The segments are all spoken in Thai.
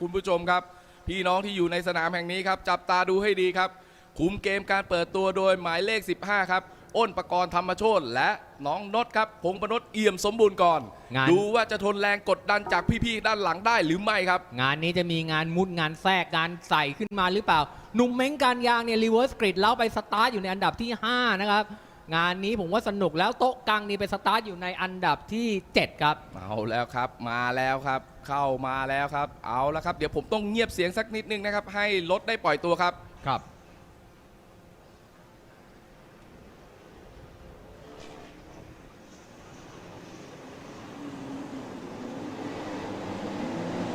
คุณผู้ชมครับ พี่น้องที่อยู่ในสนามแห่งนี้ครับ จับตาดูให้ดีครับคุมเกมการเปิดตัวโดยหมายเลข 15 ครับ อ้นประกรณ์ธรรมโชตและน้องนดครับ พงประนดเอี่ยมสมบูรณ์ก่อน งาน ดูว่าจะทนแรงกดดันจากพี่ๆด้านหลังได้หรือไม่ครับ งานนี้จะมีงานมุดงานแทรกงานใส่ขึ้นมาหรือเปล่า หนุ่มเม้งการยางเนี่ยรีเวิร์สกริดแล้วไปสตาร์ทอยู่ในอันดับที่ 5 นะครับ งานนี้ผมว่าสนุกแล้วโต๊ะกลางนี่ไปสตาร์ทอยู่ในอันดับที่ 7 ครับ เอาแล้วครับมาแล้วครับ เข้ามาแล้วครับ เอาแล้วครับ เดี๋ยวผมต้องเงียบเสียงสักนิดนึงนะครับ ให้รถได้ปล่อยตัวครับ ครับ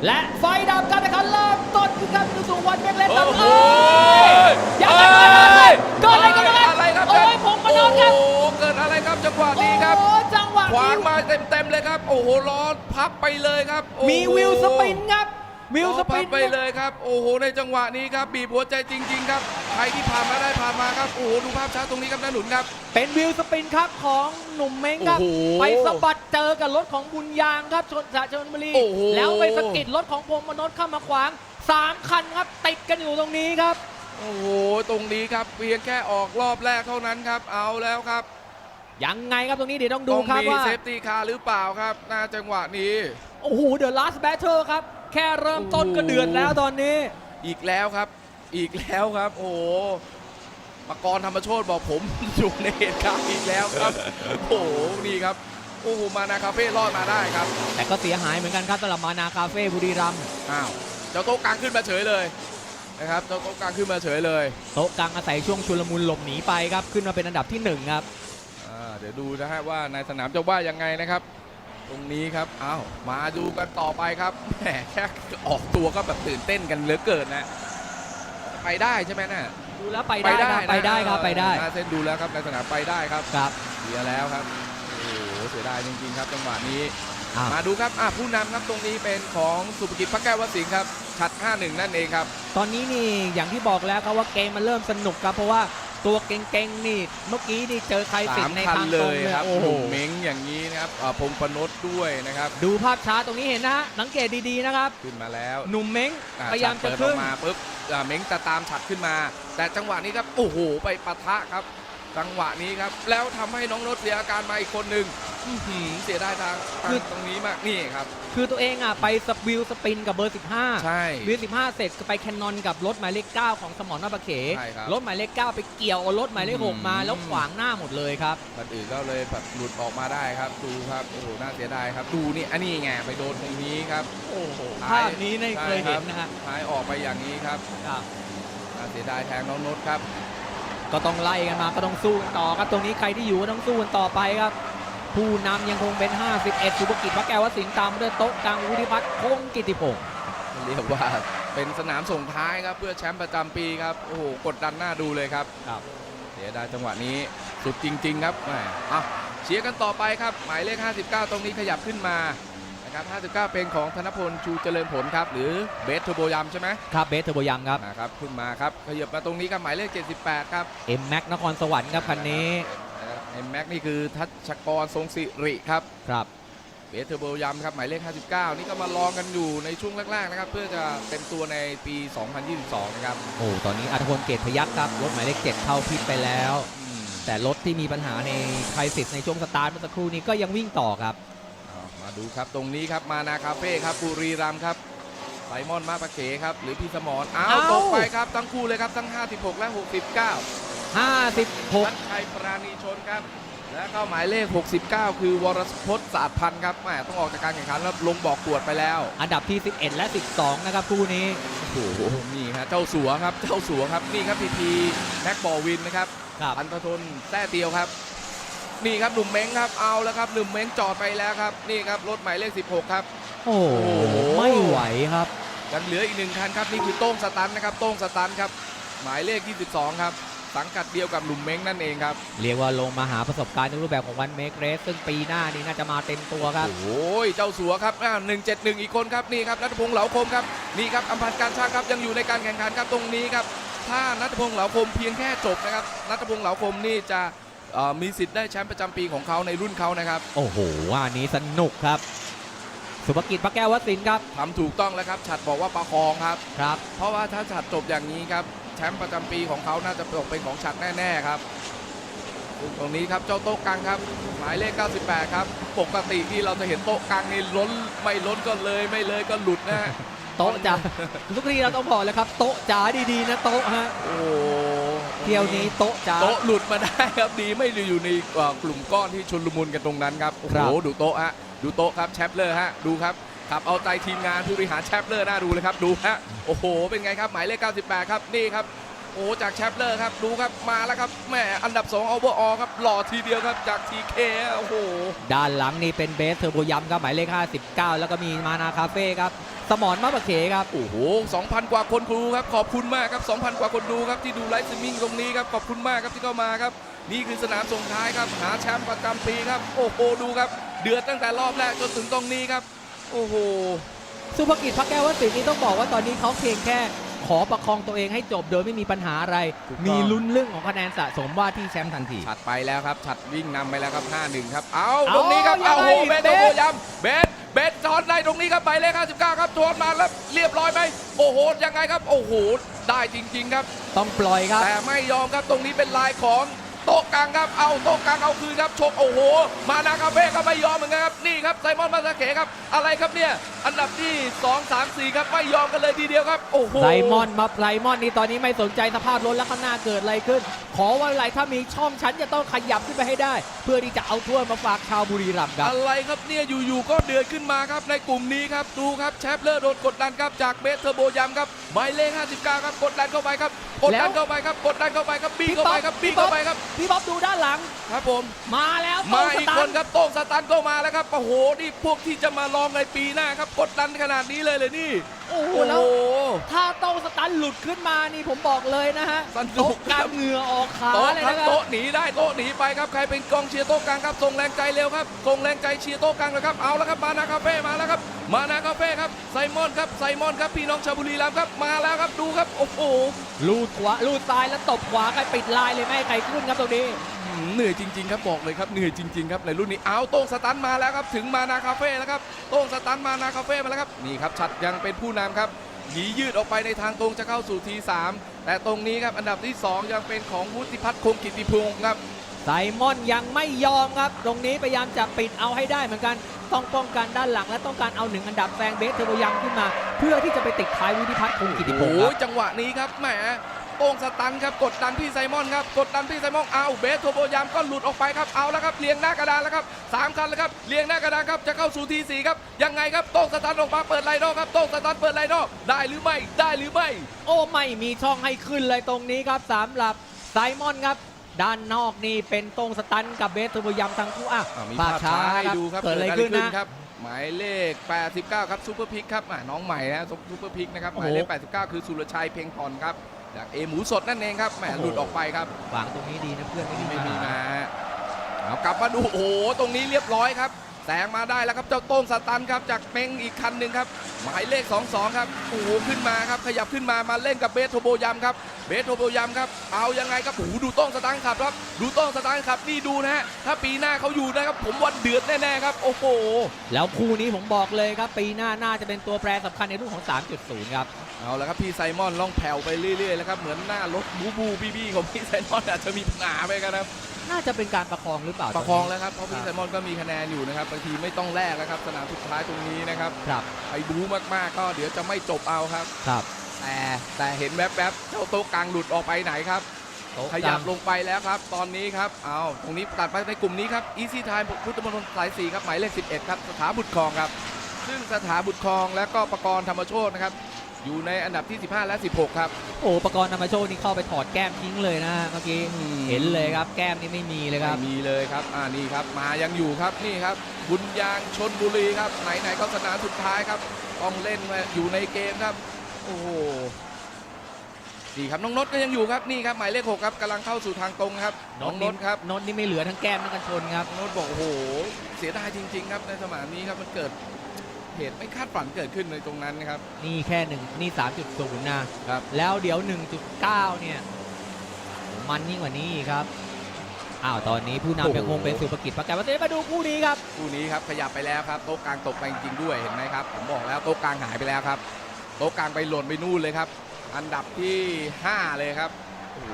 และไฟดับการแข่งขันเริ่มต้นขึ้นครับดูสู่วันเมกเล็กครับโอ้โห เอ้ เต็มๆเลยครับ โอ้โหล้อพับไปเลยครับโอ้โหมีวิวสปินครับ วิวสล้อปิพันบไปเลยครับ โอ้โหในจังหวะนี้ครับ บีบหัวใจจริง ๆ ครับใครที่ผ่านมาได้ผ่านมาครับโอ้โหดูภาพช้าตรงนี้ครับน้าหนุนครับ เป็นวิวสปินครับของหนุ่มเม้งครับ โอ้โหไปสะบัดเจอกับรถของบุญยางครับชนสะชนบุรี โอ้โห แล้วไปสะกิดรถของพงมนษเข้ามาขวางสามคันครับติดกันอยู่ตรงนี้ครับ โอ้โห ตรงนี้ครับเพียงแค่ออกรอบแรกเท่านั้นครับ เอาแล้วครับ ยังไงครับตรงนี้เดี๋ยวต้องดูต้องครับมีว่าเซฟตี้คาร์หรือเปล่าครับหน้าจังหวะนี้ โอ้โหเดอะลาสแบทเทิลครับ แค่เริ่มต้นก็เดือดแล้วตอนนี้ อีกแล้วครับ อีกแล้วครับ โอ้โหปกรณ์ธรรมโชตบอกผมอยู่ในเหตุการณ์อีกแล้วครับ โอ้โหนี่ครับโอ้โหมานาคาเฟ่รอดมาได้ครับ แต่ก็เสียหายเหมือนกันครับสำหรับมานาคาเฟ่บุรีรัมย์อ้าวเจ้าโต๊ะกลางขึ้นมาเฉยเลยนะครับเจ้าโต๊ะกลางขึ้นมาเฉยเลย โต๊ะกลางอาศัยช่วงชุลมุนหลบหนีไปครับขึ้นมาเป็นอันดับที่หนึ่งครับอ่าเดี๋ยวดูนะฮะว่าในสนามจะว่ายังไงนะครับ ตรงนี้ครับอ้าวมาดูกันต่อไปครับแหมแค่ออกตัวก็แบบตื่นเต้นกันเหลือเกินนะ ไปได้ใช่ไหมน่ะดูแล้วไปได้ครับนะไปได้ครับไปได้หน้าเส้นดูแล้วครับในสนามไปได้ครับครับเสียแล้วครับโอ้โหเสียดายจริงๆครับจังหวะนี้อะมาดูครับอะผู้นำครับตรงนี้เป็นของสุภกิจพระแก้ววสิงห์ครับชัด 5-1 นั่นเองครับ ตอนนี้นี่อย่างที่บอกแล้วครับว่าเกมมันเริ่มสนุกครับเพราะว่า ตัวเก่งๆนี่ เมื่อกี้นี่เจอใครสิสางมในคันทางเลตรงยเลยครับโอ้โหหนุ่มเม้งอย่างนี้นะครับอ่าพงปนดด้วยนะครับ ดูภาพช้าตรงนี้เห็นนะฮะสังเกตดีๆนะครับ ขึ้นมาแล้วหนุ่มเม้งอ่พยายามฉัจะดเปิดอขึ้อนกมาปุ๊บอ่าเม้งจะตามฉัดขึ้นมา แต่จังหวะนี้ครับโอ้โหไปปะทะครับ จังหวะนี้ครับ แล้วทำให้น้องรถเสียอาการมาอีกคนหนึ่งอื้อหือเสียดายทางทางตรงนี้มากนี่ครับ คือตัวเองอะไปสวิลสปินกับเบอร์ 15 ใช่วิว15 เสร็จก็ไปแคนนอนกับรถหมายเลข 9 ของสมอนาปะเขใช่ครับรถหมายเลข 9 ไปเกี่ยวเอารถหมายเลขอืม6มาแล้วขวางหน้าหมดเลยครับคนอื่นก็เลยแบบหลุดออกมาได้ครับ ดูครับโอ้โหน่าเสียดายครับ ดูนี่อันนี้ไงไปโดนตรงนี้ครับโอ้โหท้าภายพนี้ไม่เคยเห็นนะฮะท้ายออกไปอย่างนี้ครับครับน่าเสียดายแทงน้องนุชครับ ก็ต้องไล่กันมาก็ต้องสู้กันต่อครับตรงนี้ใครที่อยู่ก็ต้องสู้กันต่อไปครับ ผู้นำยังคงเป็น 51 สุภกิจพระแก้ววสิงห์ตามด้วยโต๊ะกลางวุฒิพัฒน์คงกิติพงศ์เรียกว่าเป็นสนามส่งท้ายครับเพื่อแชมป์ประจำปีครับโอ้โหกดดันหน้าดูเลยครับครับเสียดายจังหวะนี้สุดจริง ๆ ครับแหมอะเชียร์กันต่อไปครับ หมายเลข 59 ตรงนี้ขยับขึ้นมานะ ครับ59 เป็นของธนพลชูเจริญผลครับ หรือเบสเทอร์โบยามใช่ไหมครับเบสเทอร์โบยัมครับนะครับขึ้นมาครับขยับมาตรงนี้ครับหมายเลข 78 ครับเอ็มแม็กนครสวรรค์ครับคันนี้เอ็มแม็กนี่คือทัชกรทรงสิริครับครับเบสเทอร์โบยามครับหมายเลข 59 นี่ก็มาลองกันอยู่ในช่วงแรกๆนะครับ เพื่อจะเป็นตัวในปี 2022 นะครับโอ้ตอนนี้อัธพลเกตพยักษ์ครับรถหมายเลข 7 เข้าพิษไปแล้วอืมแต่รถที่มีปัญหาในไครซิสในช่วงสตาร์ทเมื่อสักครู่นี้ก็ยังวิ่งต่อครับเอา มาดูครับตรงนี้ครับมานาคาเฟ่ครับบุรีรัมย์ครับไซมอนมาปะเขครับ หรือพี่สมรอ้าวเอ้า ตกไปครับทั้งคู่เลยครับทั้ง 56 และ 69 56 ทัชชัยปราณีชนครับ และเข้าหมายเลข 69 คือวรพจน์ศาสตร์พันธ์ครับแหมต้องออกจากการแข่งขันแล้วลงบอกกวดไปแล้วอันดับที่ 11 และ 12 นะครับคู่นี้ โอ้โหนี่ฮะเจ้าสัวครับเจ้าสัวครับนี่ครับพีพีแม็กบอลวินนะครับครับ พันธทนแท้เตียวครับ นี่ครับหนุ่มเม้งครับเอาแล้วครับหนุ่มเม้งจอดไปแล้วครับนี่ครับรถหมายเลข 16 ครับโอ้โหโอ้โหไม่ไหวครับยังเหลืออีกหนึ่งคันครับนี่คือโต้งสตันนะครับโต้งสตันครับหมายเลข 22 ครับ สังกัดเดียวกับหนุ่มเม้งนั่นเองครับเรียกว่าลงมาหาประสบการณ์ในรูปแบบของวันเมกเรสซึ่งปีหน้านี้น่าจะมาเต็มตัวครับโอ้ยเจ้าสัวครับอ่า171 อีกคนครับนี่ครับนัทพงษ์เหลาคมครับนี่ครับอัมพันธ์การช่างครับยังอยู่ในการแข่งขันครับตรงนี้ครับถ้านัทพงษ์เหลาคมเพียงแค่จบนะครับนัทพงษ์เหลาคมนี่จะ เอ่อมีสิทธิ์ได้แชมป์ประจำปีของเขาในรุ่นเขานะครับโอ้โหว่านี้สนุกครับ สุภกิจพระแก้ววสินทร์ครับทำถูกต้องแล้วครับ ฉัดบอกว่าประคองครับ ครับ เพราะว่าถ้าฉัดจบอย่างนี้ครับ แชมป์ประจำปีของเขาน่าจะตกเป็นของฉัดแน่ๆครับซึ่งตรงนี้ครับเจ้าโต๊ะกลางครับ หมายเลข 98 ครับ ปกติที่เราจะเห็นโต๊ะกลางนี่ล้นไม่ล้นก็เลยไม่เลยก็หลุดนะฮะโต๊ะจ๋าทุกทีเราต้องบอกเลยครับ โต๊ะจ๋าดีๆนะโต๊ะฮะ โอ้โห เที่ยวนี้โต๊ะจ๋าโต๊ะหลุดมาได้ครับดีไม่ได้อยู่ในเอ่อกลุ่มก้อนที่ชุนลมุนกันตรงนั้นครับโอ้ครัโหบดูโต๊ะฮะดูโต๊ะครับแชปเลอร์ฮะดูครับขับเอาใจทีมงานผู้บริหารแชปเลอร์น่าดูเลยครับดูฮะโอ้โหเป็นไงครับหมายเลข 98 ครับนี่ครับ โอ้จากแชปเลอร์ครับดูครับมาแล้วครับแหมอันดับ2เอาเบอร์อครับหล่อทีเดียวครับจากทีเคโอ้โหด้านหลังนี่เป็นเบสเทอร์โบยัมครับหมายเลข59 แล้วก็มีมานาคาเฟ่ครับสมอนมะบะเขครับโอ้โห2,000 กว่าคนดูครับขอบคุณมากครับ 2,000 กว่าคนดูครับที่ดูไลฟ์สตรีมมิ่งตรงนี้ครับขอบคุณมากครับที่เข้ามาครับนี่คือสนามส่งท้ายครับหาแชมป์ประจำปีครับโอ้โหดูครับ เดือดตั้งแต่รอบแรกจนถึงตรงนี้ครับ โอ้โหสุภกิจพระแก้ววสินทร์นี่ต้องบอกว่าตอนนี้เขาเพียงแค่ ขอประคองตัวเองให้จบโดยไม่มีปัญหาอะไร ถูกต้อง มีลุ้นเรื่องของคะแนนสะสมว่าที่แชมป์ทันที ฉัดไปแล้วครับ ฉัดวิ่งนำไปแล้วครับ 5-1 ครับ เอาเอาตรงนี้ครับยัเอางไงโหเบสเบโตสโกยัมเบสเบสจอนได้ตรงนี้ครับหมายเลข59 ครับจวนมาแล้วเรียบร้อยไหมโอ้โห ยังไงครับ โอ้โห ได้จริง ๆ ครับ ต้องปล่อยครับ แต่ไม่ยอมครับ ตรงนี้เป็นลายของ โต๊ะกลางครับ เอาโต๊ะกลางเอาคืนครับชกโอ้โห มานาคาเฟ่ก็ไม่ยอมเหมือนกันครับนี่ครับไซมอนมาซาเกะครับอะไรครับเนี่ยอันดับที่2 3 4ครับไม่ยอมกันเลยทีเดียวครับโอ้โหไซมอนมาไซมอนนี่ตอนนี้ไม่สนใจสภาพรถแล้วข้างหน้าเกิดอะไรขึ้น ขอว่าอะไรถ้ามีช่องฉันจะต้องขยับขึ้นไปให้ได้ เพื่อที่จะเอาถ้วยมาฝากชาวบุรีรัมย์ครับอะไรครับเนี่ยอยู่ๆก็เดือดขึ้นมาครับในกลุ่มนี้ครับดูครับแชปเลอร์โดนกดดันครับจากเบสเทอร์โบยัมครับหมายเลข59ครับกดดันเข้าไปครับกดดันเข้าไปครับกดดันเข้าไปครับบี้เข้าไปครับบี้เข้าไปครับพี่บ๊อบดูด้านหลัง ครับผม มาแล้วมาโต้อีกสตาคร์นทครับโต้งสตันก็มาแล้วครับโอ้โหนี่พวกที่จะมาลองในปีหน้าครับกดดันขนาดนี้เลยเลยนี่โอ้โหโอ้แล้ว โห ถ้าโต้สตันหลุดขึ้นมานี่ผมบอกเลยนะฮะสนุโต๊ะกกลางเหงื่อออกขาโต๊ะเลยครับนะครับ โต๊ะหนีได้โต๊ะหนีไปครับใครเป็นกองเชียร์โต๊ะกลางครับส่งแรงใจเร็วครับส่งแรงใจเชียร์โต๊ะกลางเลยครับเอาแล้วครับมานาคาเฟ่มาแล้วครับ มานาคาเฟ่ครับไซมอนครับไซมอนครับพี่น้องชาวบุรีรัมย์ครับมาแล้วครับดูครับโอ้โห ลูดขวาลูดซ้ายแล้วตบขวาใครปิดลายเลยไม่ให้ใครขึ้นครับตรงนี้อืมเหนื่อยจริง ๆ ครับบอกเลยครับเหนื่อยจริง ๆ ครับในรุ่นนี้เอาโต้งสตันมาแล้วครับถึงมานาคาเฟ่แล้วครับโต้งสตันมานาคาเฟ่มาแล้วครับนี่ครับชัดยังเป็นผู้นำครับหยียืดออกไปในทางตรงจะเข้าสู่ทีสามแต่ตรงนี้ครับอันดับที่สองยังเป็นของวุฒิพัฒน์คงกิติพงศ์ครับไซมอนยังไม่ยอมครับ ตรงนี้พยายามจะปิดเอาให้ได้เหมือนกัน ต้องป้องกันด้านหลังและต้องการเอาหนึ่งอันดับแซงเบสเทอร์โบยัมขึ้นมา เพื่อที่จะไปติดท้ายวุฒิพัฒน์คงกิติพงศ์คโอ้รับยจังหวะนี้ครับแหม โต้งสตันครับกดดันพี่ไซมอนครับกดดันพี่ไซมอนเอาเบสโทโบยามก็หลุดออกไปครับเอาแล้วครับเรียงหน้ากระดานแล้วครับสามคันแล้วครับเรียงหน้ากระดานครับจะเข้าสู่ทีสี่ครับยังไงครับโต้งสตันออกมาเปิดไลน์นอกครับโต้งสตันเปิดไลน์นอกได้หรือไม่ได้หรือไม่ โอ้ไม่มีช่องให้ขึ้นเลยตรงนี้ครับสำหรับไซมอนครับด้านนอกนี่เป็นตรงสตันกับเบสเทอร์โบยัมทั้งคู่อะอะมีภาพภาพช้าช้าให้นะครับดูครับเกิดอะไรขึ้นนะครับ หมายเลข 89 ครับซูเปอร์พิกครับอะน้องใหม่นะซูเปอร์พิกนะครับหมายเลข 89 คือสุรชัยเพ็งพรครับ จากเอหมูสดนั่นเองครับแหมหลุดออกไปครับวางตรงนี้ดีนะเพื่อนไม่มีไม่มีปัญหามาเอากลับมาดูโอ้โหตรงนี้เรียบร้อยครับแซงมาได้แล้วครับเจ้าโต้งสตันครับจากเม้งอีกคันหนึ่งครับหมายเลข 22 ครับโอ้โหขึ้นมาครับขยับขึ้นมามาเล่นกับเบสโทโบยามครับ เบสโทโบยามครับ เอายังไงครับโอ้โหดูโต้งสตันขับครับ ดูโต้งสตันขับนี่ดูนะฮะ ถ้าปีหน้าเขาอยู่นะครับ ผมวันเดือดแน่ๆครับ โอ้โห แล้วคู่นี้ผมบอกเลยครับ ปีหน้าน่าจะเป็นตัวแปรสำคัญในรุ่นของ 3.0 ครับ เอาละครับพี่ไซมอนล่องแผ่วไปเรื่อยๆแล้วครับ เหมือนหน้ารถบูบูบีบีของพี่ไซมอนอาจจะมีปัญหาไปกันนะครับน่าจะเป็นการประคองหรือเปล่า ประคองแล้วครับ เพราะครัพี่บไซมอนก็มีคะแนนอยู่นะครับ บางทีไม่ต้องแลกแล้วครับ สนามสุดท้ายตรงนี้นะครับ ครับไปบู๊มากๆก็เดี๋ยวจะไม่จบเอาครับ ครับ แต่แต่เห็นแวบๆเจ้าโต๊ะกลางหลุดออกไปไหนครับ โต๊ะขยับกางลงไปแล้วครับ ตอนนี้ครับเอาตรงนี้ตัดไปในกลุ่มนี้ครับอีซี่ไทม์พุทธมณฑลสายสีครับหมายเลข11 ครับ สถาบุตรครองครับ ซึ่งสถาบุตรครองและก็ประกรณ์ธรรมโชตนะครับ อยู่ในอันดับที่ 15 และ 16 ครับ โอ้ประกรณ์นำมาโชคนี่เข้าไปถอดแก้มทิ้งเลยนะเมื่อกี้เห็นเลยครับ แก้มนี่ไม่มีเลยครับไม่มีเลยครับอ่านี่ครับ มายังอยู่ครับนี่ครับ บุญยางชนบุรีครับไหนๆก็สนามสุดท้ายครับต้องเล่นมาอยู่ในเกมครับ โอ้โหนี่ครับน้องนดก็ยังอยู่ครับนี่ครับหมายเลขหกครับกำลังเข้าสู่ทางตรงครับน้องนดครับนนท์นี่ไม่เหลือทั้งแก้มทั้งกันชนครับน้องนดบอกโอ้โหเสียดายจริง ๆ ครับในสนามนี้ครับมันเกิดเหตุไม่คาดฝันเกิดขึ้นในตรงนั้นนะครับนี่แค่หนึ่งนี่3.0นะแล้วเดี๋ยว 1.9 เนี่ย มันยิ่งกว่านี้อีกครับอ้าวตอนนี้ผู้โอ้นำโหยังคงเป็นสุภกิจประกาศวัฒน์มาดูคู่นี้ครับคู่นี้ครับขยับไปแล้วครับโต๊ะกลางตกไปจริงๆด้วยเห็นไหมครับผมบอกแล้วโต๊ะกลางหายไปแล้วครับ โต๊ะกลางไปหล่นไปนู่นเลยครับ อันดับที่ 5 เลยครับโอ้โห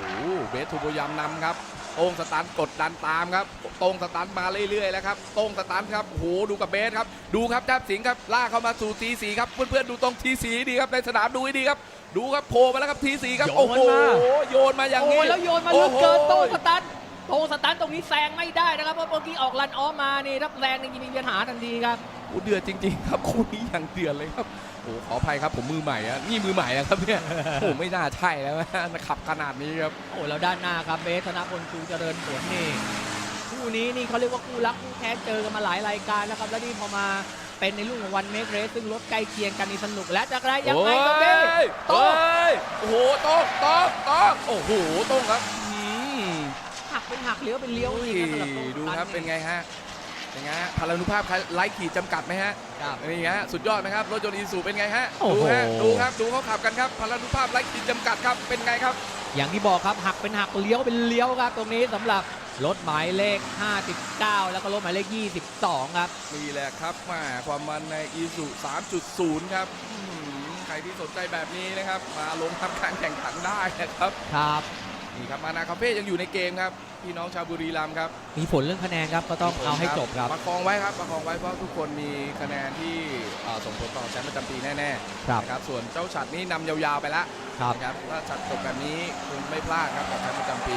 เบสทูโบยามนำครับโต้งสตันกดดันตามครับโต้งสตันมาเรื่อยๆแล้วครับโต้งสตันครับโอ้โหดูกับเบสครับ ดูครับจ้าบสิงห์ครับล่ากเข้ามาสู่ทีสีครับเพื่อนๆดูตรงทีสีดีครับในสนามดูให้ดีครับ ดูครับโผล่มาแล้วครับทีสีครับโยนโอ้โหมาโยนมาอย่างโอ้นี้ยแล้วโยนมาลึกเกินโอ้โหโตงสตันโตงสตันตรงนี้แซงไม่ได้นะครับเพราะเมื่อกี้ออกลันออฟมานี่ถ้าแซงนี่มีปัญหาทันทีครับโอ้เดือดจริง ๆ ครับคู่นี้อย่างเดือดเลยครับโอ้ ขออภัยครับผมมือใหม่อะนี่มือใหม่นะครับเนี่ยโอ้ไม่น่าใช่แล้วนะขับขนาดนี้ครับโอ้แล้วด้านหน้าครับเบสธนพลชูเจริญผลนี่คู่นี้นี่เขาเรียกว่าคู่รักคู่แค้นเจอกันมาหลายรายการแล้วครับแล้วนี่พอมาเป็นในรุ่นของวันเมกเรสซึ่งรถใกล้เคียงกันนี่สนุกและจะไรยังไงตรงนี้โอ้ยโต้งเอ้ยโอ้โหโต้งโต้งโต้งโอ้โหโต้งครับอืมหักเป็นหักเลี้ยวเป็นเลี้ยวโอ้ยนี่ครับสำหรับโต้งดูสตัครับเป็นไงฮะ เป็นไงฮะพลานุภาพไร้ขีดจำกัดไหมฮะครับ นี่ฮะสุดยอดไหมครับรถยนต์อีซูเป็นไงฮะโอ้ดูโห ฮะดูครับดูเขาขับกันครับพลานุภาพไร้ขีดจำกัดครับเป็นไงครับ อย่างที่บอกครับหักเป็นหักเลี้ยวเป็นเลี้ยวครับ ตรงนี้สำหรับรถหมายเลข 59 แล้วก็รถหมายเลข 22 ครับ นี่แหละครับมาความมันในอีซู3.0 ครับอืมใครที่สนใจแบบนี้นะครับ มาลงทำการแข่งขันได้นะครับ ครับ นี่ครับมานาคาเฟ่ยังอยู่ในเกมครับพี่น้องชาวบุรีรัมย์ครับมีผลเรื่องคะแนนครับก็ต้องเอาให้จบครับประคองไว้ครับประคองไว้เพราะทุกคนมีคะแนนที่เอ่อส่งผลต่อแชมป์ประจำปีแน่ๆครับนะครับส่วนเจ้าฉัดนี่นำยาวๆไปแล้วครับนะครับถ้าฉัดจบแบบนี้คงไม่พลาดครับกับแชมป์ประจำปี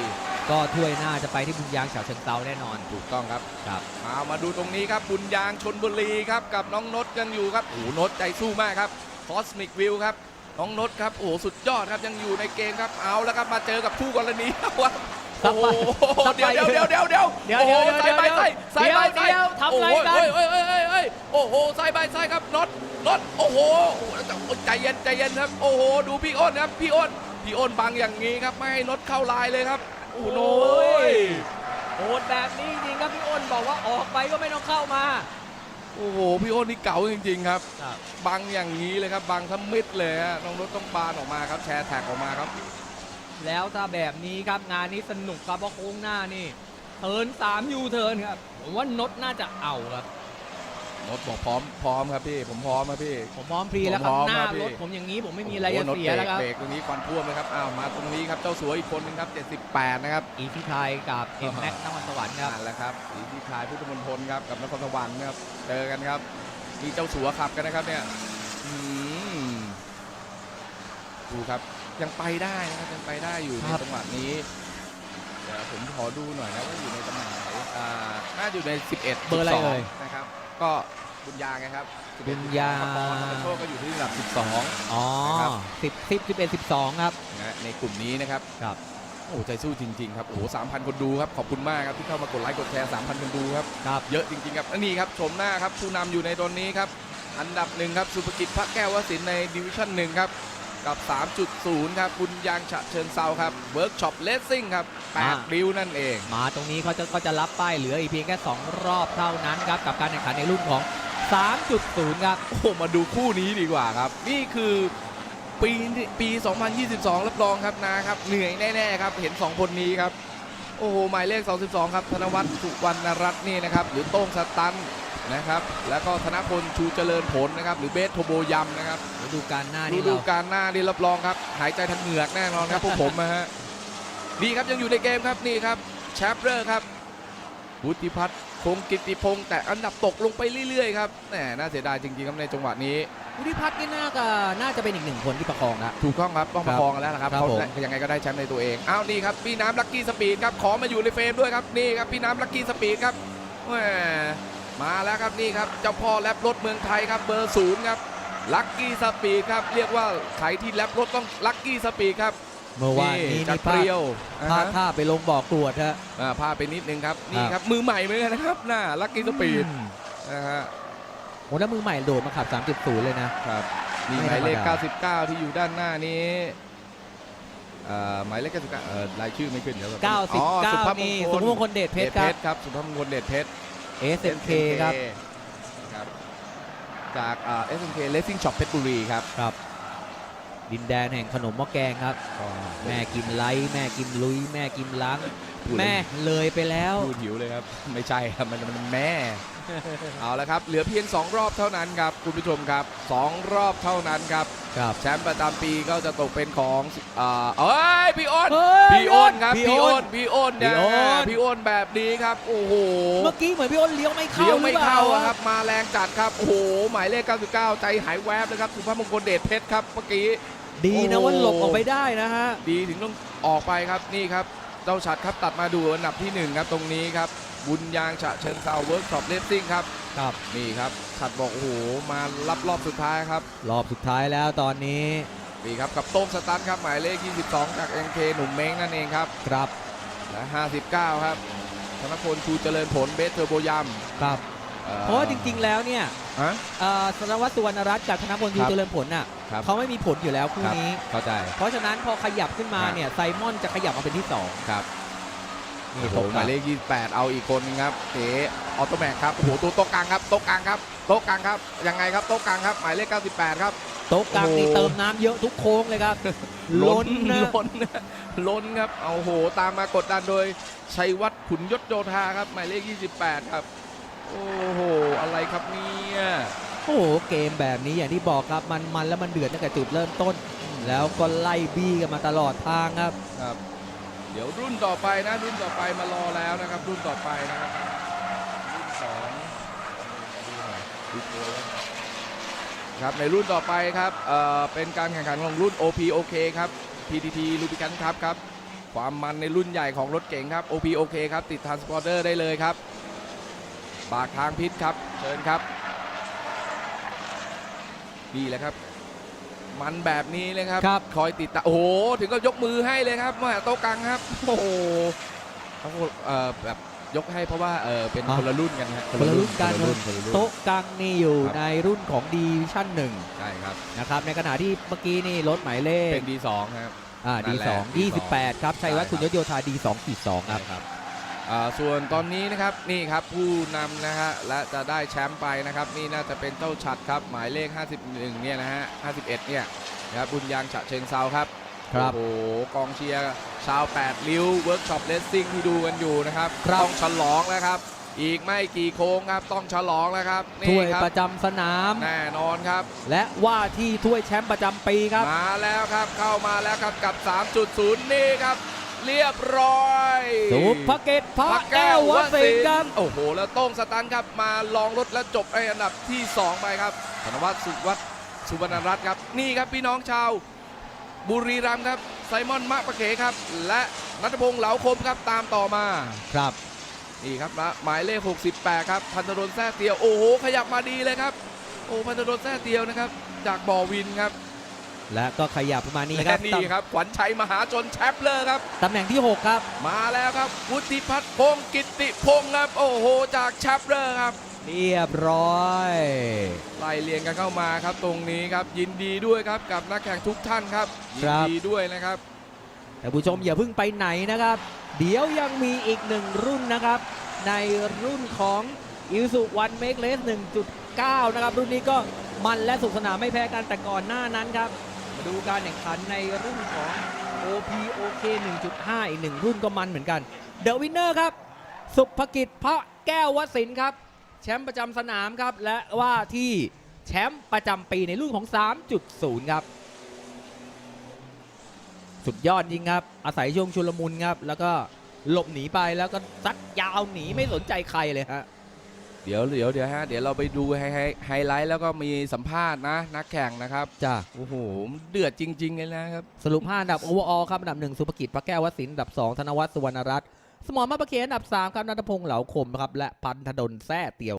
ก็ถ้วยหน้าจะไปที่บุญยางฉาวเชิงเซาแน่นอนถูกต้องครับครับเอามาดูตรงนี้ครับบุญยางชนบุรีครับกับน้องนดยังอยู่ครับโอ้โหนดใจสู้มากครับคอสมิกวิวครับ น้องนดครับโอ้โหสุดยอดครับยังอยู่ในเกมครับเอาแล้วครับมาเจอกับคู่กรณีครับว่าซัโอ้บโหไปซับเดี๋ยวไปเดี๋ยวเดี๋ยวเดี๋ยวเดี๋ยวเดี๋ยวโอ้โหเดี๋ยวไซด์บายไซด์ไซด์บายไซเดี๋ยวด์ทำอะไรกันโอ้โหเฮ้ยเฮ้ยเฮ้ยเฮ้ยเฮ้ยโอ้โหไซด์บายไซด์ครับนดนดโอ้โหโอ้โหแล้วจะใจเย็นใจเย็นครับ โอ้โหดูพี่อ้นครับพี่อ้นพี่อ้นบังอย่างนี้ครับไม่ให้นดเข้าลายเลยครับโอ้โหโอ้ยโหดแบบนี้จริงครับพี่อ้นบอกว่าออกไปก็ไม่ต้องเข้ามา โอ้โหพี่อ้นนี่เก๋าจริง ๆ ครับ ครับ บังอย่างนี้เลยครับบังทั้งมิดเลยฮะน้องรถต้องบานออกมาครับ แชร์แท็กออกมาครับ แล้วถ้าแบบนี้ครับงานนี้สนุกครับเพราะโค้งหน้านี่เทิร์นสามยูเทิร์นครับผมว่านดน่าจะเอาครับ รถบอกพร้อมพร้อมครับพี่ ผมพร้อมครับพี่ ผมพร้อมพรีแล้วครับผมพร้อมหน้าครับพี่ รถผมอย่างนี้ผมไม่มีอะไรจะโโหเสียแล้วครับ เบรกตรงนี้ควันท่วมเลยครับอ้าวมาตรงนี้ครับเจ้าสัวอีกคนนึงครับ 78 นะครับอีที่ไทยกับเอ็มแม็กนครสวรรค์ครับนั่นแหละครับสีที่ชายพุทธมณฑลครับกับนครสวรรค์นะครับเจอกันครับมีเจ้าสัวขับกันนะครับเนี่ยอืมดูครับยังไปได้นะครับยังไปได้อยู่ในครับจังหวะนี้เดี๋ยวผมขอดูหน่อยนะว่าอยู่ในตำแหน่งไหนอ่าน่าอยู่ใน 11เบอร์อะไรเอ่ย 12นะครับ ก็บุญยางไงครับบุญญาประกอบธรรมโชคก็อยู่ที่ระดับ 12 อ๋อนะครับ สิบสิบสิบเอ็ดสิบสองครับ นะฮะในกลุ่มนี้นะครับครับ โอ้ใจสู้จริงๆครับโอ้โห3,000คนดูครับขอบคุณมากครับที่เข้ามากดไลค์กดแชร์3,000 คนดูครับครับ เยอะจริงๆครับอันนี้ครับชมหน้าครับผู้นำอยู่ในตอนนี้ครับอันดับหนึ่งครับสุภกิจพระแก้ววสินในดิวิชั่นหนึ่งครับ กับ 3.0 ครับบุญยางฉะเชิงเซาครับเวิร์กช็อปเลสซิ่งครับอ่า8ริ้วนั่นเอง มาตรงนี้เขาจะก็จะรับป้ายเหลืออีกเพียงแค่ 2 รอบเท่านั้นครับ กับการแข่งขันในรุ่นของ 3.0 ครับ โอ้โหมาดูคู่นี้ดีกว่าครับ นี่คือปีปี 2022 รับรองครับนะครับ เหนื่อยแน่ๆครับ เห็น 2 คนนี้ครับ โอ้โห หมายเลข 22 ครับ ธนวัฒน์สุวรรณรัตน์นี่นะครับ หรือโต้งสตัน นะครับ แล้วก็ธนพลชูเจริญผลนะครับ หรือเบสโทโบยัมนะครับฤดูกาลหน้าฤนี่ดูเรา กาลหน้านี่รับรองครับ หายใจทางเหงือกแน่นอนครับ พวกผมนะฮะนี่ครับยังอยู่ในเกมครับนี่ครับแชปเปอร์ครับวุฒิพัฒน์คงกิตติพงศ์แต่อันดับตกลงไปเรื่อยๆครับแหมน่าเสียดายจริงๆครับในจังหวะนี้ วุฒิพัฒน์นี่น่าจะน่าจะเป็นอีกหนึ่งคนที่ประคองนะ ถูกต้องครับต้องประคองกันแล้วนะครับครับเขาผม ยังไงก็ได้แชมป์ในตัวเองอ้าวนี่ครับพี่น้ำลักกี้สปีดครับขอมาอยู่ในเฟรมด้วยครับนี่ครับพี่น้ำลักกี้สปีดครับแหม มาแล้วครับนี่ครับเจ้าพ่อแรปรถเมืองไทยครับเบอร์ศูนย์ครับลักกี้สปีดครับเรียกว่าใครที่แรปรถต้องลักกี้สปีดครับเมื่อวานนี้จัดนี่เปพลารี้ยวพลาดท่าไปลงบ่อกรวดฮะอ่าพลาดไปนิดนึงครับนี่คครับรับมือใหม่เหมือนกันนะครับหน้าลักกี้สปีดอืมนะฮะโอ้แล้วมือใหม่โดดมาขับ 3.0 เลยนะครับมีหไม่มายเลขธรรมดา99 ที่อยู่ด้านหน้านี้เอ่อหมายเลข99เอ่อรายชื่อไม่ขึ้นเดี๋ยวก่อนอ๋อสุภาพ99มนี่งสคมลมงคลเดชเพชรครับครับสุภาพมงคลเดชเพชร SMK ครับ ครับ จากเอ่อ SMK Racing Shop เพชรบุรีครับ ครับ ดินแดนแห่งขนมหม้อแกงครับ แม่กิมไลท์แม่กิมลุย แม่กิมล้าง พูดแม่เลยไปแล้ว พูดหิวเลยครับ ไม่ใช่ครับ มันมันแม่ เอาละครับ เหลือเพียง 2 รอบเท่านั้นครับ คุณผู้ชมครับ 2 รอบเท่านั้นครับ ครับแชมป์ประจำปีก็จะตกเป็นของอ่าเอ้ยพี่อ้นเฮ้ยพี่อ้นครับพี่พี่อ้อ้นนพี่อ้นเนี่ยพี่อ้น พี่อ้นแบบนี้ครับโอ้โหเมื่อกี้เหมือนพี่อ้นเลี้ยวไม่เข้าเลี้ยวไม่หรือปล่เข้าอะครับมาแรงจัดครับโอ้โหหมายเลข 99 ใจหายแวบเลยครับสุภาพมงคลเดชเพชรครับเมื่อกี้ ดีนะโอ้ว่าหลบออกไปได้นะฮะ ดีถึงต้องออกไปครับนี่ครับเจ้าฉัดครับตัดมาดูอันดับที่หนึ่งครับตรงนี้ครับบุญยางฉะเชิงเซาเวิร์กช็อปเลสซิ่งครับ ครับนี่ครับฉัดบอกโอ้โหมารับรอบสุดท้ายครับ รอบสุดท้ายแล้วตอนนี้นี่ครับกับโต้มสตันครับหมายเลข 22 จาก NK หนุ่มเม้งนั่นเองครับครับและ 59 ครับธนพลชูเจริญผลเบสเทอร์โบยัมครับอ่อเพราะว่าจริง ๆ แล้วเนี่ยฮะเอ่อสารวัตรสุวรรณรัตน์กับธนพลยูครับเจริญผลน่ะครับเขาไม่มีผลอยู่แล้วคู่ครับนี้เข้าใจ เพราะฉะนั้นพอขยับขึ้นมาครับเนี่ยไซมอนจะขยับมาเป็นที่สองครับ นี่โอ้โหตกหมายเลข28 เอาอีกคนนึงครับเต๋ออโตแมกครับโอ้โหตัวโต๊ะกลางครับโต๊ะกลางครับโต๊ะกลางครับยังไงครับโต๊ะกลางครับหมายเลข 98 ครับโต๊ะกลางนี่โอ้โหเติมน้ำเยอะทุกโค้งเลยครับล้นนะล้นนะล้นครับเอาโหตามมากดดันโดยชัยวัฒน์ขุนยศโยธาครับหมายเลข 28 ครับโอ้โหอะไรครับเนี่ยโอ้โหเกมแบบนี้อย่างที่บอกครับมันมันแล้วมันเดือดตั้งแต่จุดเริ่มต้น แล้วก็ไล่บี้กันมาตลอดทางครับครับ เดี๋ยวรุ่นต่อไปนะรุ่นต่อไปมารอแล้วนะครับ รุ่นต่อไปนะครับรุ่นสองดูหน่อยดูโพยครับในรุ่นต่อไปครับเอ่อเป็นการแข่งขันของรุ่น OPOK ครับ PTT Lubricant Cup ครับความมันในรุ่นใหญ่ของรถเก๋งครับ OPOK ครับติดท r นสปอร์เตอร์ได้เลยครับปากทางพิษครับเชิญครับนี่แหละครับ มันแบบนี้เลยครับ ครับ คอยติดตามโอ้โห ถึงก็ยกมือให้เลยครับมาโต๊ะกลางครับ โอ้โหเขาเอ่อแบบยกให้เพราะว่าเออเป็นอะคนละรุ่นกันฮะคนละรุ่นกันคนละรุ่นคนละรุ่น โต๊ะกลางนี่อยู่ครับ ในรุ่นของดีวิชั่นหนึ่งใช่ครับ นะครับ ในขณะที่เมื่อกี้นี่รถหมายเลขเป็นดีสองครับ อ่านั่ดีนแหละสอง D2 ยี่สิบแปดครับชัยวัฒน์ใช่คุณครัยบศโยธาดีสองขีดสองครับครับอ่า ส่วนตอนนี้นะครับนี่ครับผู้นำนะฮะและจะได้แชมป์ไปนะครับ นี่น่าจะเป็นเจ้าฉัดครับ หมายเลข 51เนี่ยนะฮะ51เนี่ยนะครับบุญยางฉะเชิงเซาครับครับโอ้โหกองเชียร์ชาว 8 ริ้วเวิร์กช็อปเลสซิ่งที่ดูกันอยู่นะครับครับต้องฉลองแล้วครับ อีกไม่กี่โค้งครับต้องฉลองแล้วครับถ้นี่วยครับประจำสนามแน่นอนครับ และว่าที่ถ้วยแชมป์ประจำปีครับมาแล้วครับเข้ามาแล้วครับกับ 3.0 นี่ครับ เรียบร้อยสุภกิจพระแก้ววสินทร์ครับโอ้โห แล้วโต้งสตันครับมาลองรถและจบในอันดับที่ 2 ไปครับธนวัฒน์สุวัฒน์สุวรรณรัตน์ครับ นี่ครับพี่น้องชาว บุรีรัมย์ครับไซมอนมะประเขครับ และนัทพงษ์เหลาคมครับตามต่อมาครับนี่ครับนะหมายเลข 68 ครับ พันธดลแท้เตียว โอ้โห ขยับมาดีเลยครับ โอ้พันธดลแท้เตียวนะครับ จากบ่อวินครับ และก็ขยับมานี่คและรับนี่ครับขวัญชัยมหาชนแชปเลอร์ครับตำแหน่งที่ 6 ครับ มาแล้วครับวุฒิพัฒน์พงศ์กิตติพงศ์ครับ โอ้โห จากแชปเลอร์ครับเรียบร้อยไล่เรียงกันเข้ามาครับตรงนี้ครับ ยินดีด้วยครับกับนักแข่งทุกท่านครับยินดีด้วยนะครับ แต่ผู้ชมอย่าเพิ่งไปไหนนะครับ เดี๋ยวยังมีอีกหนึ่งรุ่นนะครับ ในรุ่นของ i s u One Make Race 1.9 นะครับ รุ่นนี้ก็มันและสุขสนานไม่แพ้กันแต่ก่อนหน้านั้นครับมา ดูการแข่งขันในรุ่นของ OPOK 1.5 อีกหนึ่งรุ่นก็มันเหมือนกัน เดอะวินเนอร์ครับ สุภกิจพระแก้ววสินครับ แชมป์ประจำสนามครับ และว่าที่แชมป์ประจำปีในรุ่นของ 3.0 ครับ สุดยอดจริงครับ อาศัยช่วงชุลมุนครับ แล้วก็หลบหนีไปแล้วก็ซัดยาวหนีไม่สนใจใครเลยฮะ เดี๋ยวเดี๋ยวเดี๋ยวฮะเดี๋ยวเราไปดูไฮไฮไฮไลท์แล้วก็มีสัมภาษณ์นะ นักแข่งนะครับจ้าโอ้โหเดือดจริง ๆ เลยนะครับสรุป 5 อันดับโอเวอร์ออครับ อันดับ 1 สุภกิจพระแก้ววสินทร์อันดับ 2 ธนวัฒน์สุวรรณรัตน์สมรมาประเคนอันดับ 3 ครับนัทพงษ์เหลาคมครับ และพันธดลแท้เตียว